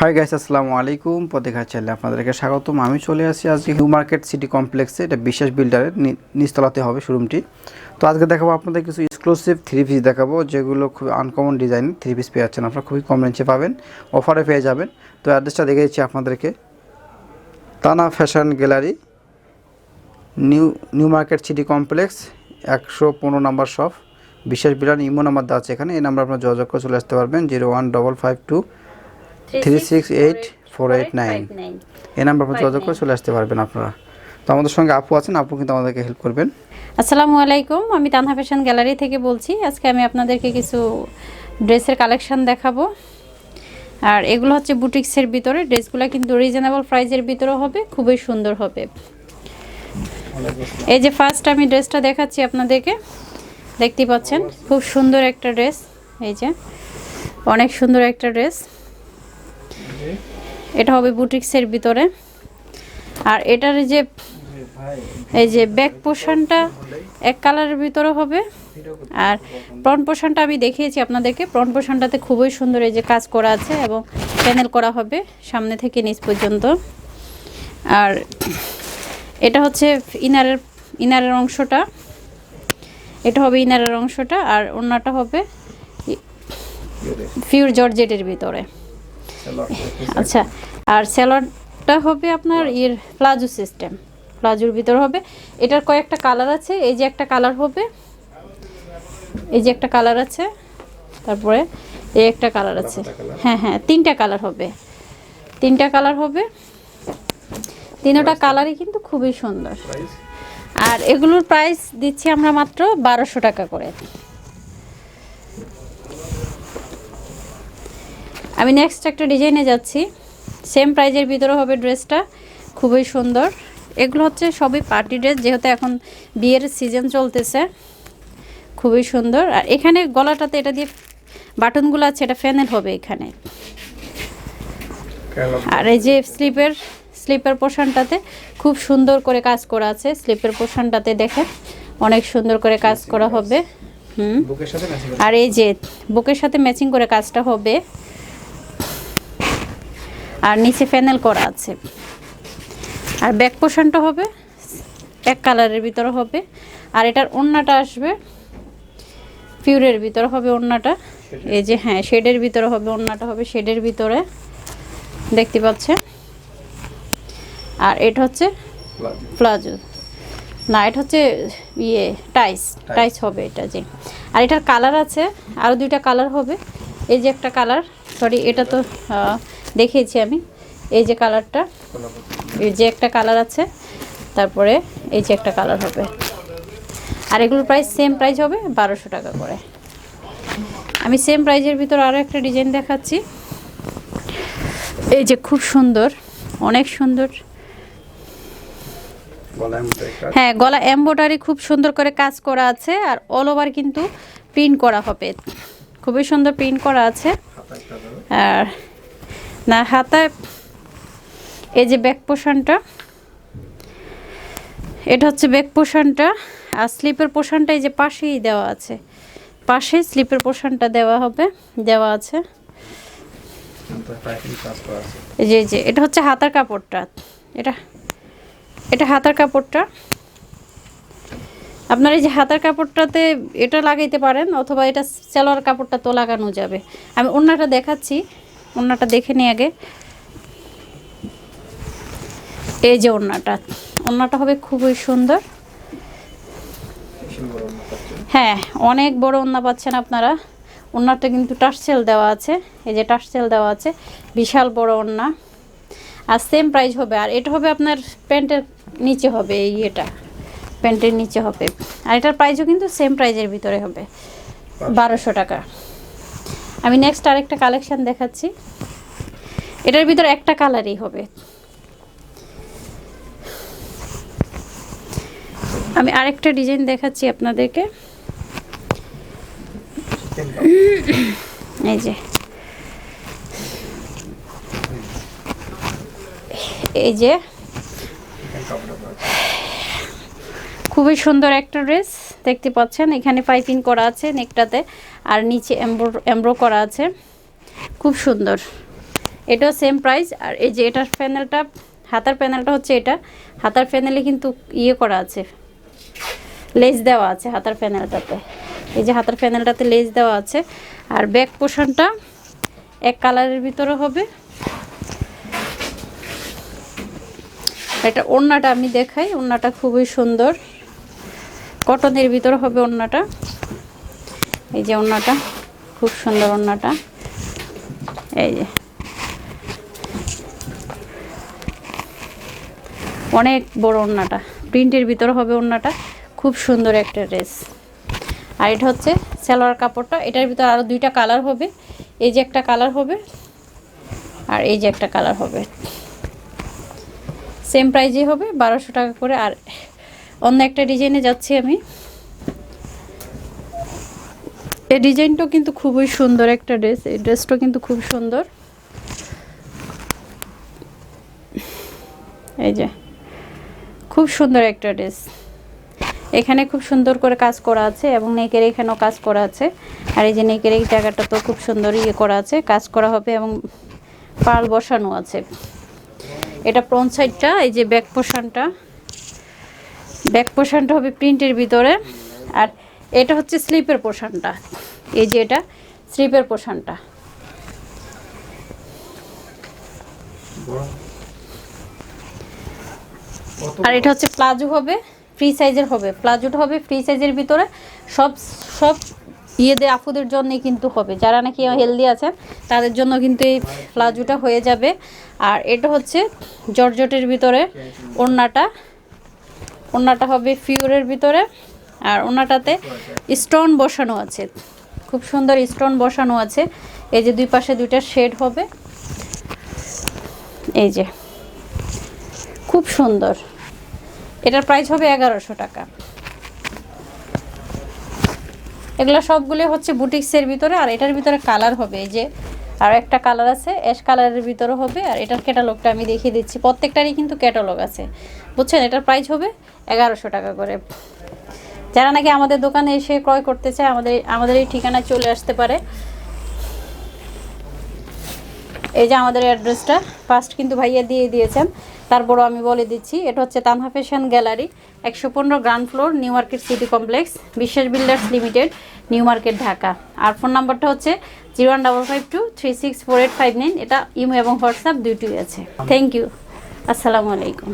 Hi guys আসসালামু আলাইকুম। পথেঘা চ্যানেলে আপনাদেরকে স্বাগতম। আমি চলে আসি আজকে নিউ মার্কেট সিটি কমপ্লেক্সে এটা বিশেষ বিল্ডারের নিচতলাতে হবে শোরুমটি। তো আজকে দেখাবো আপনাদের কিছু এক্সক্লুসিভ থ্রি পিস দেখাবো, যেগুলো খুব আনকমন ডিজাইন থ্রি পিস পেয়ে যাচ্ছেন। আপনারা খুবই কম রেঞ্জে পাবেন অফারে পেয়ে যাবেন। তো অ্যাড্রেসটা দেখে দিচ্ছি আপনাদেরকে। Tana fashion gallery new new market city complex একশো পনেরো নাম্বার শপ বিশেষ বিল্ডার ইমো নাম্বার দেওয়া আছে এখানে। এই নাম্বার আপনার যোগাযোগ করে চলে আসতে পারবেন। Zero one double five two three six eight four eight nine এই নাম্বার আপনার যোগাযোগ করে চলে আসতে পারবেন আপনারা। তো আমাদের সঙ্গে আপু আছেন, আপু কিন্তু আমাদেরকে হেল্প করবেন। আসসালামু আলাইকুম, আমি তানহা ফ্যাশন গ্যালারি থেকে বলছি। আজকে আমি আপনাদেরকে কিছু ড্রেসের কালেকশন দেখাবো। আর এগুলো হচ্ছে বুটিক্সের ভিতরে। ড্রেসগুলো কিন্তু রিজনেবল প্রাইজের ভিতরে হবে, খুবই সুন্দর হবে। এই যে ফার্স্ট আমি ড্রেসটা দেখাচ্ছি আপনাদেরকে। দেখতে পাচ্ছেন, খুব সুন্দর একটা ড্রেস। এই যে, অনেক সুন্দর একটা ড্রেস। এটা হবে বুটিক্সের ভিতরে। আর এটার যে এই যে ব্যাক পোর্শনটা এক কালারের ভিতরে হবে। আর ফ্রন্ট পোর্শনটা আমি দেখিয়েছি আপনাদেরকে। ফ্রন্ট পোর্শনটাতে খুবই সুন্দর এই যে কাজ করা আছে এবং প্যানেল করা হবে সামনে থেকে নিচ পর্যন্ত। আর এটা হচ্ছে ইনারের ইনারের অংশটা। এটা হবে ইনারের অংশটা আর অন্যটা হবে ফিউর জর্জেটের ভিতরে। আচ্ছা আর স্যালাডটা হবে আপনার ইয়ের প্লাজো সিস্টেম। প্লাজোর ভিতর হবে। এটার কয়েকটা কালার আছে। এই যে একটা কালার হবে। এই যে একটা কালার আছে। তারপরে এই একটা কালার আছে। হ্যাঁ হ্যাঁ তিনটা কালার হবে। তিনটা কালার হবে। তিনটা কালারই কিন্তু খুবই সুন্দর। আর এগুলোর প্রাইস দিচ্ছি আমরা মাত্র বারোশো টাকা করে। আমি নেক্সট একটা ডিজাইনে যাচ্ছি। সেম প্রাইজের ভিতরে হবে ড্রেসটা খুবই সুন্দর। এগুলো হচ্ছে সবই পার্টি ড্রেস যেহেতু এখন বিয়ের সিজন চলতেছে। খুবই সুন্দর। আর এখানে গলাটাতে এটা দিয়ে বাটনগুলো আছে এটা ফ্যানেল হবে এখানে। আর এই যে স্লিপের স্লিপের পোর্শনটাতে খুব সুন্দর করে কাজ করা আছে। স্লিপের পোর্শনটাতে দেখে অনেক সুন্দর করে কাজ করা হবে। হুম। আর এই যে বুকের সাথে ম্যাচিং করে কাজটা হবে। আর নিচে ফ্যানেল করা আছে। আর ব্যাক পোর্শনটা হবে এক কালারের ভিতরে হবে। আর এটার ওড়নাটা আসবে পিউরের ভিতরে হবে ওড়নাটা। এই যে হ্যাঁ শেডের ভিতরে হবে ওড়নাটা হবে শেডের ভিতরে। দেখতে পাচ্ছেন? আর এটা হচ্ছে প্লাজো না এটা হচ্ছে ইয়ে টাইস। টাইস হবে এটা যে আর এটার কালার আছে আরও দুইটা কালার হবে। এই যে একটা কালার সরি এটা তো দেখিয়েছি আমি। এই যে কালারটা এই যে একটা কালার আছে তারপরে এই যে একটা কালার হবে। আর এগুলোর প্রাইস সেম প্রাইস হবে বারোশো টাকা করে। আমি সেম প্রাইজের ভিতর আরও একটা ডিজাইন দেখাচ্ছি। এই যে খুব সুন্দর অনেক সুন্দর। হ্যাঁ গলা এমব্রয়ডারি খুব সুন্দর করে কাজ করা আছে আর অল ওভার কিন্তু প্রিন্ট করা হবে। খুবই সুন্দর প্রিন্ট করা আছে। আর না হাতায় এই যে ব্যাক পোষণটা এটা হচ্ছে ব্যাক পোষণটা আর স্লিপের পোষণটা এই যে পাশেই দেওয়া আছে। পাশেই স্লিপের পোষণটা দেওয়া হবে, দেওয়া আছে। এই যে যে, এটা হচ্ছে হাতার কাপড়টা। এটা এটা হাতার কাপড়টা। আপনার এই যে হাতার কাপড়টাতে এটা লাগাইতে পারেন, অথবা এটা সালোয়ার কাপড়টা তো লাগানো যাবে। আমি ওড়নাটা দেখাচ্ছি। ওড়নাটা দেখে নিই আগে। এই যে ওড়নাটা। ওড়নাটা হবে খুবই সুন্দর। হ্যাঁ অনেক বড় ওড়না পাচ্ছেন আপনারা। ওড়নাটা কিন্তু টার্সেল দেওয়া আছে। এই যে টার্সেল দেওয়া আছে। বিশাল বড় ওড়না। আর সেম প্রাইস হবে। আর এটা হবে আপনার প্যান্টের নিচে হবে এই এটা প্যান্টের নিচে হবে। আর এটার প্রাইসও কিন্তু সেম প্রাইজের ভিতরে হবে। বারোশো টাকা। আমি নেক্সট আরেকটা কালেকশন দেখাচ্ছি। এটার ভিতরে একটা কালারই হবে। আমি আরেকটা ডিজাইন দেখাচ্ছি আপনাদেরকে। এই যে। এই যে। খুবই সুন্দর একটা ড্রেস দেখতে পাচ্ছেন? এখানে পাইপিং করা আছে নেকটাতে আর নিচে এমব্রো এমব্রো করা আছে। খুব সুন্দর। এটাও সেম প্রাইস আর এই যে এটার প্যানেলটা হাতার প্যানেলটা হচ্ছে এটা। হাতার প্যানেলে কিন্তু ইয়ে করা আছে। লেস দেওয়া আছে হাতার প্যানেলটাতে এই যে হাতার প্যানেলটাতে লেস দেওয়া আছে। আর ব্যাক পোষণটা এক কালারের ভিতরে হবে। এটা ওড়নাটা আমি দেখাই। ওড়নাটা খুবই সুন্দর। কটনের ভিতরে হবে ওড়নাটা। এই যে ওড়নাটা খুব সুন্দর ওড়নাটা এই যে। অনেক বড় ওড়নাটা প্রিন্টের ভিতরে হবে ওড়নাটা খুব সুন্দর একটা ড্রেস। আর এটা হচ্ছে সালোয়ার কাপড়টা। এটার ভিতরে আরও দুইটা কালার হবে। এই যে একটা কালার হবে আর এই যে একটা কালার হবে। সেম প্রাইজে হবে, বারোশো টাকা করে। আর অন্য একটা ডিজাইনে যাচ্ছি আমি। এই ডিজাইনটাও কিন্তু খুবই সুন্দর একটা ড্রেস, এই ড্রেসটাও কিন্তু খুব সুন্দর। এই যে, খুব সুন্দর একটা ড্রেস। এখানে খুব সুন্দর করে কাজ করা আছে এবং নেকের এখানেও কাজ করা আছে। আর এই যে নেকের এই জায়গাটা তো খুব সুন্দর ইয়ে করা আছে, কাজ করা হবে এবং পাল বসানো আছে। এটা ফ্রন্ট সাইডটা এই যে ব্যাক পোর্শনটা ব্যাক পোর্শনটা হবে প্রিন্টের ভিতরে। আর এটা হচ্ছে স্লিপের পোর্শনটা এই যে এটা স্লিপের পোর্শনটা আর এটা হচ্ছে প্লাজো হবে, ফ্রি সাইজের হবে। প্লাজোটা হবে ফ্রি সাইজের ভিতরে। সব সব ইয়েদের, আপুদের জন্যই কিন্তু হবে। যারা নাকি হেলদি আছেন, তাদের জন্য কিন্তু এই প্লাজোটা হয়ে যাবে। আর এটা হচ্ছে জর্জটের ভিতরে ওড়নাটা। ওড়নাটা হবে ফিউরের ভিতরে। আর ওড়নাটাতে স্টোন বসানো আছে। খুব সুন্দর স্টোন বসানো আছে। এই যে দুই পাশে দুইটা শেড হবে। এই যে। খুব সুন্দর। এটার প্রাইস হবে এগারোশো টাকা। এগুলো সবগুলো হচ্ছে বুটিক্সের ভিতরে, আর এটার ভিতরে কালার হবে এই যে। আর একটা কালার আছে, অ্যাশ কালারের ভিতরে হবে, আর এটার ক্যাটালগটা আমি দেখিয়ে দিচ্ছি। প্রত্যেকটারই কিন্তু ক্যাটালগ আছে। বুঝছেন? এটার প্রাইস হবে এগারোশো টাকা করে। যারা নাকি আমাদের দোকানে এসে ক্রয় করতে চায়, আমাদের আমাদের এই ঠিকানায় চলে আসতে পারে। এই যে আমাদের অ্যাড্রেসটা ফার্স্ট কিন্তু ভাইয়া দিয়ে দিয়েছেন। তারপরও আমি বলে দিচ্ছি, এটা হচ্ছে তানহা ফ্যাশন গ্যালারি একশো পনেরো ground floor, new market city complex, Biswas builders limited, new market Dhaka. আর ফোন নাম্বারটা হচ্ছে zero one double five two three six four eight five nine. এটা ইমো এবং হোয়াটসঅ্যাপ দুইটি আছে। থ্যাংক ইউ আসসালামু আলাইকুম।